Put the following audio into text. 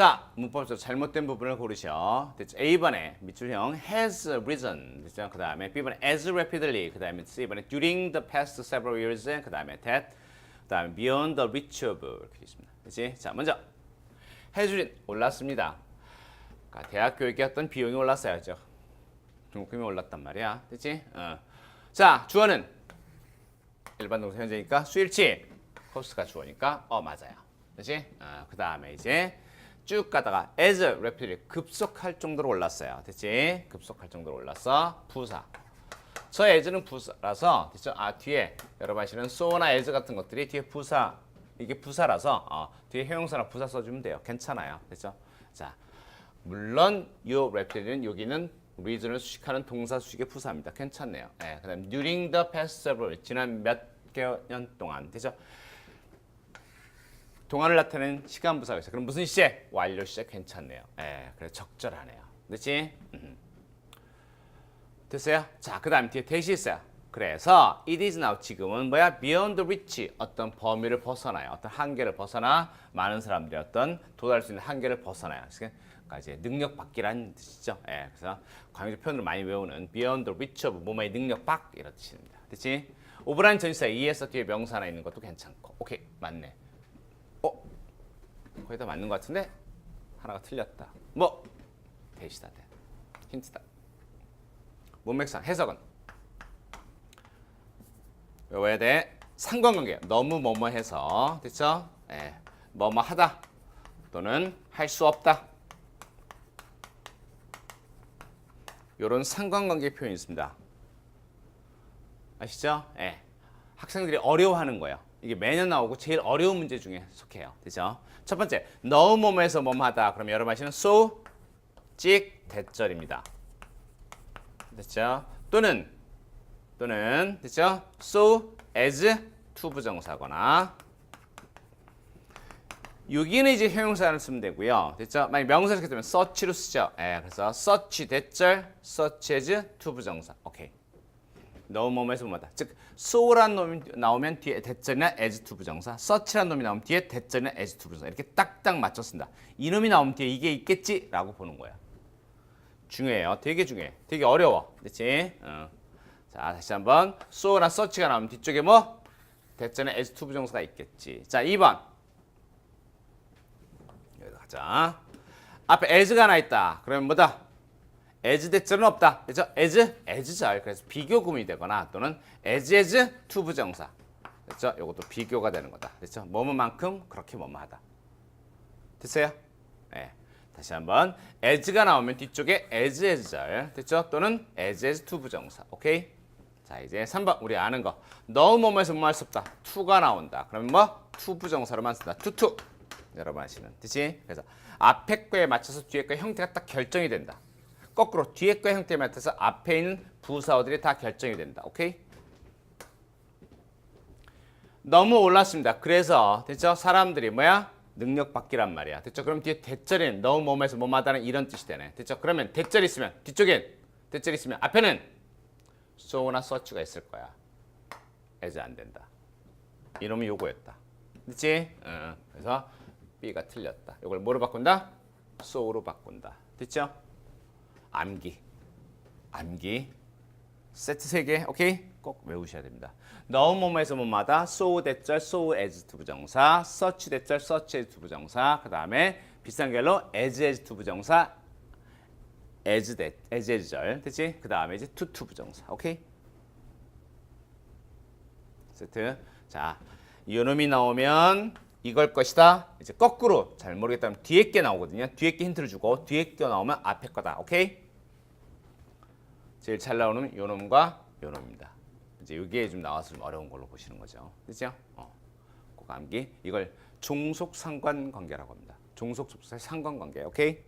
자, 문법적으로 잘못된 부분을 고르셔. A번에 밑줄형 has risen. 그 다음에 B번에 as rapidly. 그 다음에 C번에 during the past several years. 그 다음에 that. 그 다음에 beyond the reach of. 이렇게 있습니다. 그치? 자, 먼저 has risen. 올랐습니다. 그러니까 대학 교육에 어떤 비용이 올랐어야죠. 등록금이 올랐단 말이야. 됐지? 어. 자, 주어는 일반 동사 현재니까 수일치. 코스가 주어니까 어 맞아요. 그렇지? 어, 그 다음에 이제 쭉 가다가 as rapidly 급속할 정도로 올랐어요. 됐지? 급속할 정도로 올랐어. 부사. 저 as는 부사라서 됐죠? 아 뒤에 여러분 아시는 so나 as 같은 것들이 뒤에 부사 이게 부사라서 어, 뒤에 형용사나 부사 써주면 돼요. 괜찮아요. 됐죠? 자 물론 요 rapidly는 여기는 reason을 수식하는 동사 수식의 부사입니다. 괜찮네요. 예, 그다음 during the past several 지난 몇 개년 동안 되죠? 동안을 나타내는 시간 부사가 있어요. 그럼 무슨 시제? 완료 시제 괜찮네요. 예, 그래 적절하네요. 음. 됐어요? 자, 그 다음 뒤에 대시 있어요. 그래서 it is now 지금은 뭐야? beyond reach 어떤 범위를 벗어나요. 어떤 한계를 벗어나 많은 사람들이 어떤 도달할 수 있는 한계를 벗어나요. 그러니까 이제 능력 밖이라는 뜻이죠. 예, 그래서 광역적 표현으로 많이 외우는 beyond reach of 뭐뭐의 능력 밖 이런 뜻입니다. 됐지? 오브라인 전치사 ES 뒤에 명사 하나 있는 것도 괜찮고. 오케이, 맞네. 어? 거의 다 맞는 것 같은데 하나가 틀렸다. 뭐? 대시다 대. 힌트다. 문맥상 해석은 외워야 돼. 상관관계 너무 뭐뭐 해서 됐죠? 예, 뭐뭐 하다 또는 할 수 없다. 이런 상관관계 표현이 있습니다. 아시죠? 예. 학생들이 어려워하는 거예요. 이게 매년 나오고 제일 어려운 문제 중에 속해요. 되죠? 첫 번째, 너무 뭐뭐해서 뭐뭐하다. 그럼 여러분 아시는 so, 찍, 대절입니다. 됐죠? 또는 또는 됐죠? so, as, to 부정사거나 여기는 이제 형용사를 쓰면 되고요. 됐죠? 만약 명사를 쓰게 되면 such로 쓰죠. 예, 그래서 such 대절, such as, to 부정사. 오케이. 너무 뭐뭐해서 뭐다. 즉 so라는 놈이 나오면 뒤에 대절이나 as to 부정사, such라는 놈이 나오면 뒤에 대절이나 as to 부정사 이렇게 딱딱 맞춰 쓴다. 이놈이 나오면 뒤에 이게 있겠지라고 보는 거야. 중요해요. 되게 중요해. 되게 어려워. 그렇지? 어. 자 다시 한번 so나 such가 나오면 뒤쪽에 뭐 대절이나 as to 부정사가 있겠지. 자 2번 여기다 가자. 앞에 as가 하나 있다. 그러면 뭐다? As 대절은 없다. 그죠? as, as절. 그래서 비교 구문이 되거나 또는 as as to 부정사. 그렇죠? 이것도 비교가 되는 거다. 그렇죠? 뭐뭐만큼 그렇게 뭐뭐하다. 됐어요? 네. 다시 한번 as가 나오면 뒤쪽에 as as절. 됐죠? 또는 as as to 부정사. 오케이? 자, 이제 3번 우리 아는 거. 너무 뭐뭐해서 뭐할 수 없다. to가 나온다. 그러면 뭐? to 부정사로만 쓴다. to. 여러분 아시는. 됐지? 그래서 앞에 거에 맞춰서 뒤에 거의 형태가 딱 결정이 된다. 거꾸로 뒤에 거 형태에 맞춰서 앞에 있는 부사어들이 다 결정이 된다. 오케이? 너무 올랐습니다. 그래서 됐죠? 사람들이 뭐야? 능력 받기란 말이야. 됐죠? 그럼 뒤에 대절인 너무 뭐뭐해서 뭐마다는 이런 뜻이 되네. 됐죠? 그러면 대절 있으면 뒤쪽엔 대절 있으면 앞에는 so나 such가 있을 거야. as 안 된다. 이놈이 요거였다. 됐지? 응. 그래서 B가 틀렸다. 이걸 뭐로 바꾼다? so로 바꾼다. 됐죠? 암기, 암기, 세트 세 개, 오케이? 꼭 외우셔야 됩니다. 너무 뭐뭐해서 뭐마다 so 대절, so as to 부정사, such 대절, such as to 부정사, 그 다음에 비싼 결로 as as to 부정사, as 대, as as절, 됐지? 그 다음에 이제 to to 부정사, 오케이? 세트. 자, 이놈이 나오면 이걸 것이다. 이제 거꾸로 잘 모르겠다면 뒤에 게 나오거든요. 뒤에 게 힌트를 주고 뒤에 게 나오면 앞에 거다. 오케이? 제일 잘 나오는 요 놈과 요 놈입니다. 이제 여기에 좀 나와서 좀 어려운 걸로 보시는 거죠. 그죠? 어. 꼭 암기. 이걸 종속 상관 관계라고 합니다. 종속 접속사의 상관 관계. 오케이?